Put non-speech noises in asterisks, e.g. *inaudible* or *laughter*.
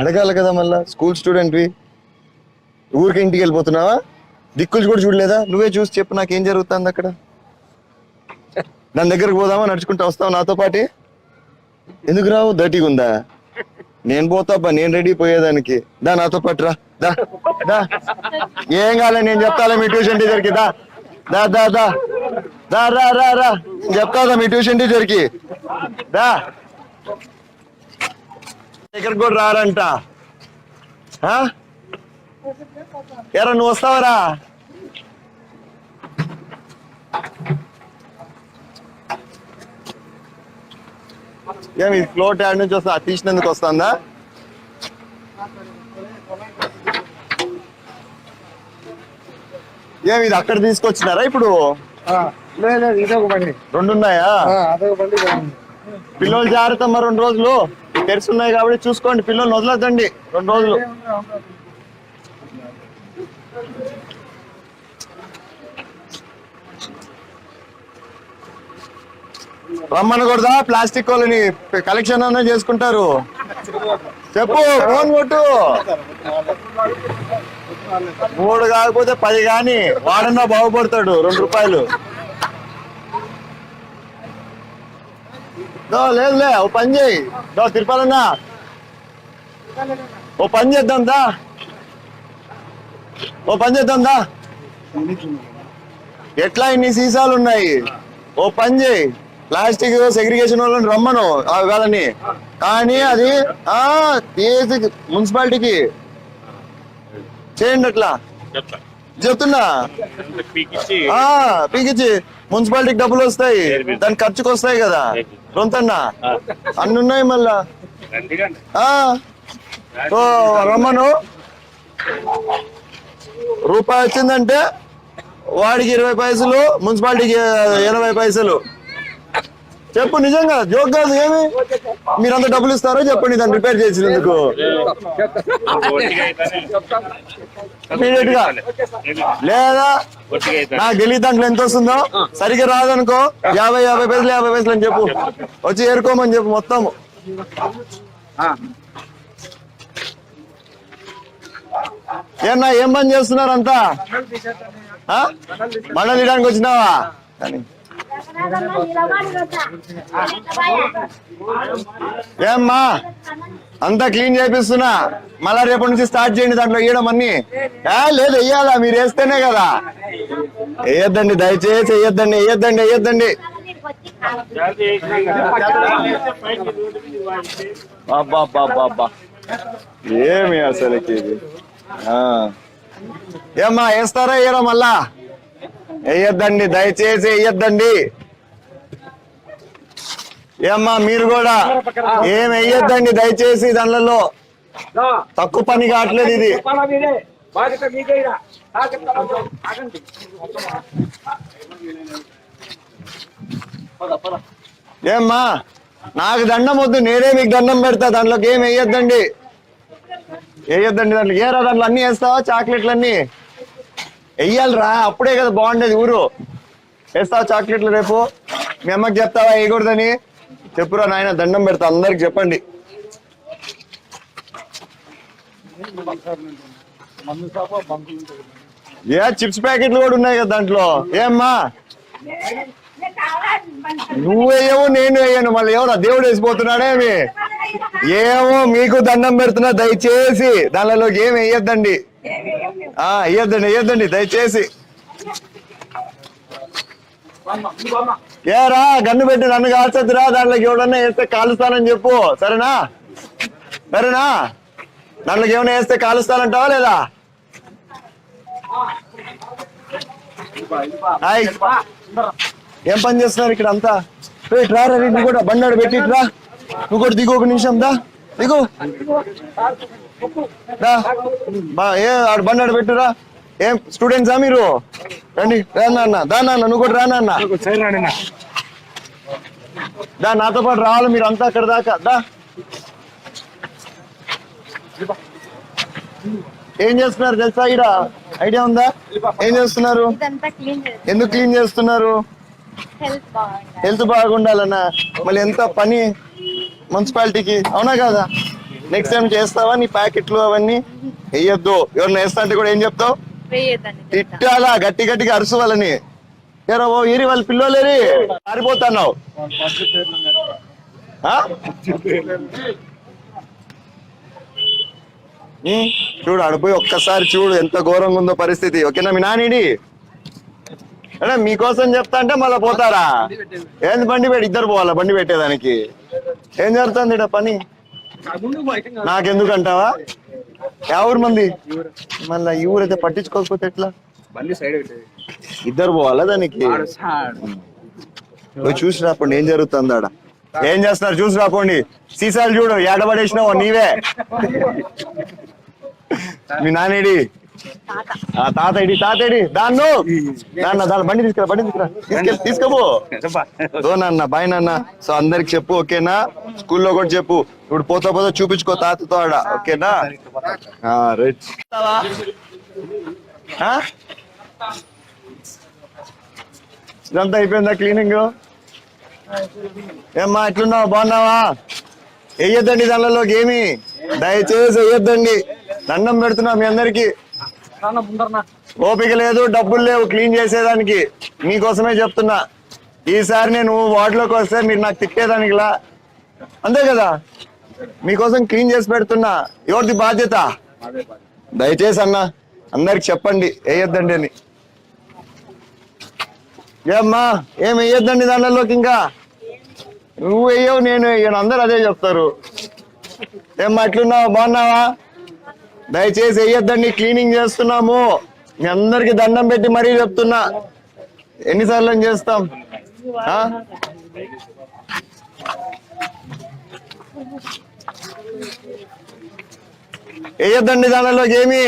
అడగాలి కదా మళ్ళా. స్కూల్ స్టూడెంట్వి ఊరికి ఇంటికి వెళ్ళిపోతున్నావా? దిక్కులు కూడా చూడలేదా? నువ్వే చూసి చెప్పు నాకేం జరుగుతుంది అక్కడ. దాని దగ్గరకు పోదామా? నడుచుకుంటూ వస్తావు నాతో పాటి? ఎందుకు రావు? దర్టీగా ఉందా? నేను పోతాబ్బా నేను రెడీ పోయేదానికి. దా నాతో పాటు రా. దా దా. ఏం కాలే నేను చెప్తాలే మీ ట్యూషన్ టీచర్కి దా దా దా దా. దా రా రా రా. చెప్తాదా మీ ట్యూషన్ టీచర్కి దా. దగ్గరకు కూడా రారంట? ఎరా నువ్వు వస్తావరా? ఏమి ఫ్లోట్ యాడ్ నుంచి వస్తా తీసినందుకు వస్తుందా? ఏమి ఇది అక్కడ తీసుకొచ్చినారా ఇప్పుడు? లేదు లేదు ఇదొక బండి. రెండు ఉన్నాయా ఆ, అదొక బండి బాగుంది. పిల్లలు జాగ్రత్త మరి రెండు రోజులు? తెరిచి కాబట్టి చూసుకోండి పిల్లల్ని వదలద్దండి. రెండు రోజులు. రమ్మనకూడదా? ప్లాస్టిక్ వాళ్ళని కలెక్షన్ అన్న చేసుకుంటారు. చెప్పు ఫోన్ కొట్టు. మూడు కాకపోతే పది కానీ వాడన్నా బాగుపడతాడు రెండు రూపాయలు. దో లేదులే ఓ పని చేయి. దో తిరుపాలన్నా ఓ పని చేద్దాం దా. ఓ పని చేద్దాం దా. ఎట్లా ఇన్ని సీసాలు ఉన్నాయి? ఓ పని చేయి. ప్లాస్టిక్ సెగ్రిగేషన్ వాళ్ళని రమ్మను వాళ్ళని కానీ అది ఆ తీసి మున్సిపాలిటీకి. చేయండి అట్లా. చెప్తా. చెప్తున్నా. పీకిచ్చి. మున్సిపాలిటీకి డబ్బులు వస్తాయి. దాని ఖర్చుకు వస్తాయి కదా రొంతన్నా? అన్ని ఉన్నాయి మళ్ళా రమ్మను. రూపాయి వచ్చిందంటే వాడికి ఇరవై పైసలు మున్సిపాలిటీకి ఎనభై పైసలు. చెప్పు నిజంగా జోక్ కాదు ఏమి? మీరంత డబ్బులు ఇస్తారో చెప్పండి దాన్ని రిపేర్ చేసినందుకు. లేదా దాంట్లో ఎంత వస్తుందో. సరిగ్గా రాదనుకో యాభై యాభై పైసలు యాభై పైసలు అని చెప్పు. వచ్చి ఏరుకోమని చెప్పు మొత్తం ఏమన్నా ఏం పని చేస్తున్నారు అంతా ఆ? మండలి తీయడానికి వచ్చినావా? కానీ ఏమ్మా అంతా క్లీన్ చేపిస్తున్నా. మళ్ళా రేపటి నుంచి స్టార్ట్ చేయండి దాంట్లో వేయడం అన్ని. లేదు వెయ్యాలా మీరు వేస్తేనే కదా. వేయద్దండి దయచేసి వేయద్దండి వేయద్దండి వేయద్దండి. అబ్బా ఏమి అసలుకి ఇది? ఆ. ఏమ్మా వేస్తారా వేయరా మళ్ళా? వేయద్దండి దయచేసి వేయద్దండి. ఏమ్మా మీరు కూడా ఏం వేయద్దండి దయచేసి దానిలో తక్కువ పని కావట్లేదు ఇది. ఏమ్మా నాకు దండం వద్దు నేనే మీకు దండం పెడతా దాంట్లోకి ఏం వేయద్దండి. వేయద్దండి దాంట్లో ఏరా దాంట్లో అన్ని వేస్తావా చాక్లెట్లు అన్ని వెయ్యాలిరా అప్పుడే కదా బాగుండేది ఊరు. వేస్తావా చాక్లెట్లు రేపు? మీ అమ్మకి చెప్తావా వేయకూడదని? చెప్పురా నాయన దండం పెడతా అందరికి చెప్పండి. ఏ చిప్స్ ప్యాకెట్లు కూడా ఉన్నాయి కదా దాంట్లో? ఏమ్మా? నువ్వు వేయవు నేను వేయను మళ్ళీ ఎవరా దేవుడు వేసిపోతున్నాడేమి ఏమో మీకు దండం పెడుతున్నా దయచేసి. దానిలోకి ఏం వేయొద్దండి. ఆ వేయొద్దండి దయచేసి. ఏరా గన్ను పెట్టి నన్ను కాల్చొద్దురా దాంట్లోకి ఎవడన్నా వేస్తే కాలుస్తానని చెప్పు సరేనా? సరేనా? దాంట్లోకి ఏమైనా వేస్తే కాలుస్తానంటావా లేదా? హాయ్. ఏం పని చేస్తున్నారు ఇక్కడ అంతా ఏయ్, నువ్వు కూడా బండాడు పెట్టిట్రా నువ్వు కూడా దిగు ఒక నిమిషం దా. దిగు దా బా ఏ ఆడు బండాడు పెట్టురా ఏం స్టూడెంట్సా మీరు? రండి రా నాన్న దా నాన్న నువ్వు కూడా రా నాన్న. దా నాతో పాటు రావాలి మీరు అంతా అక్కడ దాకా. దా. ఏం చేస్తున్నారు తెలుసా ఈడ? ఐడియా ఉందా? ఏం చేస్తున్నారు? ఎందుకు క్లీన్ చేస్తున్నారు? హెల్త్ బాగుండాలన్నా. మళ్ళీ ఎంత పని మున్సిపాలిటీకి. అవునా కదా? నెక్స్ట్ టైం చేస్తావా నీ ప్యాకెట్లు అవన్నీ? వేయొద్దు ఎవరిని వేస్తా అంటే కూడా ఏం చెప్తావు? తిట్టాలా? గట్టి గట్టిగా అరుసు వాళ్ళని ఏరా ఓ ఈరి వాళ్ళ పిల్లోలేరి? పారిపోతున్నావు చూడు అడిపోయి ఒక్కసారి చూడు ఎంత ఘోరంగా ఉందో పరిస్థితి. ఓకేనా మీ నానిడి అంటే మీకోసం చెప్తా అంటే మళ్ళీ పోతారా? ఏంది బండి పెట్టి? ఇద్దరు పోవాలా బండి పెట్టేదానికి? ఏం జరుగుతుంది పని? నాకెందుకు అంటావా ఎవరు మంది? మళ్ళీ ఈ ఊరైతే పట్టించుకోకపోతే ఎట్లా? ఇద్దరు పోవాలా దానికి? చూసి రాపోండి ఏం జరుగుతుంది ఆడ? ఏం చేస్తున్నారు? చూసి రాపోండి సీసాలు చూడు ఏడబడేసినావు నీవే. *laughs* మీ నానేడి ఆ తాతేడి తాతేడి దాన్ను. నాన్న దాని బండి తీసుకురా బండి తీసుకురా. తీసుకెళ్ళి తీసుకోపో. ఓ నాన్న బాయ్ నాన్న. సో అందరికి చెప్పు ఓకేనా? స్కూల్లో కూడా చెప్పు. ఇప్పుడు పోతా పోతా చూపించుకో తాతతో ఆడ ఓకేనా? రైట్? ఇదంతా అయిపోయిందా క్లీనింగ్? ఏమ్మా ఎట్లున్నావు? బాగున్నావా? వెయ్యొద్దండి దానిలోకి ఏమి. దయచేసి వెయ్యొద్దండి దండం పెడుతున్నా మీ అందరికి. ఓపిక లేదు డబ్బులు లేవు క్లీన్ చేసేదానికి. మీకోసమే చెప్తున్నా. ఈసారి నేను వార్డులోకి వస్తే మీరు నాకు తిట్టేదానికిలా అంతే కదా? మీకోసం క్లీన్ చేసి పెడుతున్నా. ఎవరిది బాధ్యత? దయచేసి అన్న అందరికి చెప్పండి వేయొద్దండి అని. ఏమ్మా ఏం వేయొద్దండి దానిలోకి ఇంకా? నువ్వు వేయవు నేను వేయను అందరు అదే చెప్తారు. ఏమ్మా ఎట్లున్నావు? బాగున్నావా? దయచేసి వేయొద్దండి క్లీనింగ్ చేస్తున్నాము. మీ అందరికి దండం పెట్టి మరీ చెప్తున్నా. ఎన్నిసార్లు చేస్తాం? ఆ? వేయొద్దండి దానిలోకి ఏమి?